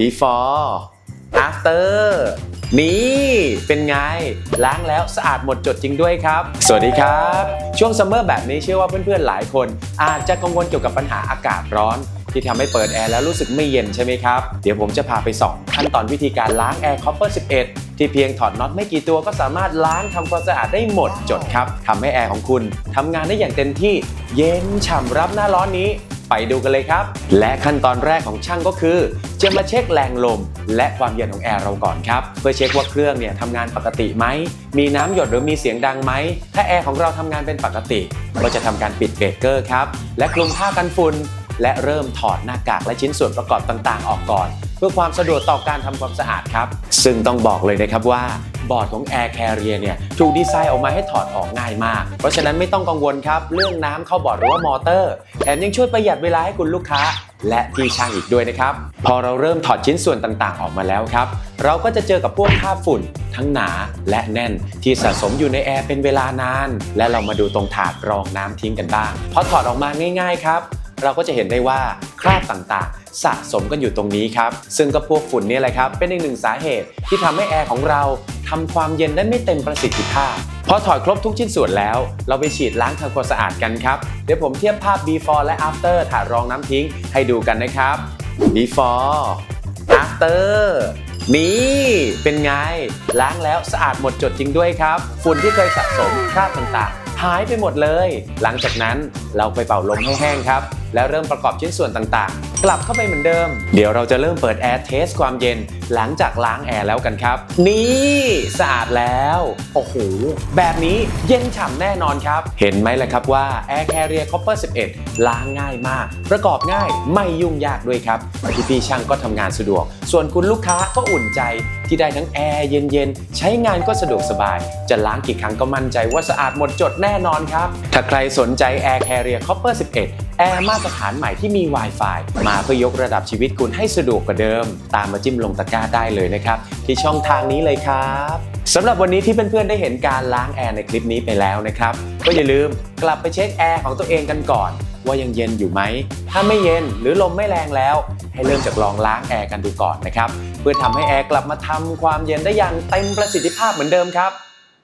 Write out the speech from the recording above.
before after นี่เป็นไง ล้างแล้วสะอาดหมดจดจริงด้วยครับ สวัสดีครับ ช่วงซัมเมอร์แบบนี้เชื่อว่าเพื่อนๆหลายคน อาจจะกังวลเกี่ยวกับปัญหาอากาศร้อน ที่ทำให้เปิดแอร์แล้วรู้สึกไม่เย็นใช่ไหมครับ เดี๋ยวผมจะพาไปส่องขั้นตอนวิธีการล้างแอร์ Copper 11 ที่เพียงถอดน็อตไม่กี่ตัวก็สามารถล้างทำความสะอาดได้หมดจดครับทำให้แอร์ของคุณทำงานได้อย่างเต็มที่เย็นฉ่ำรับหน้าร้อนนี้ ไปดูกันเลยครับ และขั้นตอนแรกของช่างก็คือ จะมาเช็คแรงลม และความเย็นของแอร์เราก่อนครับ เพื่อเช็คว่าเครื่องเนี่ยทำงานปกติไหม มีน้ำหยดหรือมีเสียงดังไหม ถ้าแอร์ของเราทำงานเป็นปกติ ก็จะทำการปิดเบรกเกอร์ครับ และคลุมผ้ากันฝุ่นและเริ่มถอดหน้ากากและชิ้นส่วนประกอบต่างๆ ออกก่อน เพื่อความสะดวกต่อการทำความสะอาดครับ ซึ่งต้องบอกเลยนะครับว่าบอร์ดของ Air Carrier เนี่ยถูกดีไซน์ออกมาให้ถอดออกง่ายมาก เพราะฉะนั้นไม่ต้องกังวลครับ เรื่องน้ำเข้าบอร์ดหรือว่ามอเตอร์ แถมยังช่วยประหยัดเวลาให้คุณลูกค้า และพี่ช่างอีกด้วยนะครับ พอเราเริ่มถอดชิ้นส่วนต่างๆ ออกมาแล้วครับ เราก็จะเจอกับพวกคราบฝุ่น ทั้งหนาและแน่น ที่สะสมอยู่ในแอร์เป็นเวลานาน และเรามาดูตรงถาดรองน้ำทิ้งกันบ้างพอถอดออกมาง่าย ๆ ครับ เราก็จะเห็นได้ว่าคราบต่างๆ สะสมกันอยู่ตรงนี้ครับ ซึ่งก็พวกฝุ่นนี่แหละครับ เป็นอีกหนึ่งสาเหตุที่ทำให้แอร์ของเราทำความเย็นได้ไม่เต็มประสิทธิภาพพอถอดครบทุกชิ้นส่วนแล้ว เราไปฉีดล้างทำความสะอาดกันครับ เดี๋ยวผมเทียบภาพ before และ after ถาดรองน้ำทิ้งให้ดูกันนะครับ before after นี่เป็นไง ล้างแล้วสะอาดหมดจดจริงด้วยครับ ฝุ่นที่เคยสะสมคราบต่างๆ หายไปหมดเลย หลังจากนั้นเราไปเป่าลมให้แห้งครับ แล้วเริ่มประกอบชิ้นส่วนต่างๆ กลับเข้าไปเหมือนเดิม เดี๋ยวเราจะเริ่มเปิดแอร์เทสความเย็นหลังจากล้างแอร์แล้วกันครับ นี่สะอาดแล้ว โอ้โห แบบนี้เย็นฉ่ำแน่นอนครับ เห็นไหมล่ะครับว่า Air Carrier Copper 11 ล้างง่ายมาก ประกอบง่ายไม่ยุ่งยากด้วยครับพี่ๆช่างก็ทำงานสะดวก ส่วนคุณลูกค้าก็อุ่นใจที่ได้ทั้งแอร์เย็นๆ ใช้งานก็สะดวกสบาย จะล้างกี่ครั้งก็มั่นใจว่าสะอาดหมดจดแน่นอนครับ ถ้าใครสนใจ Air Carrier Copper 11 แอร์มาตรฐานใหม่ที่มี Wi-Fi มาเพื่อยกระดับชีวิตคุณให้สะดวกกว่าเดิม ตามมาจิ้มลงตะกร้าได้เลยนะครับ ที่ช่องทางนี้เลยครับสำหรับวันนี้ที่เพื่อนๆได้เห็นการล้างแอร์ในคลิปนี้ไปแล้วนะครับ ก็อย่าลืมกลับไปเช็คแอร์ของตัวเองกันก่อน ว่ายังเย็นอยู่ไหม ถ้าไม่เย็นหรือลมไม่แรงแล้ว ให้เริ่มจากลองล้างแอร์กันดูก่อนนะครับ เพื่อทำให้แอร์กลับมาทำความเย็นได้อย่างเต็มประสิทธิภาพเหมือนเดิมครับ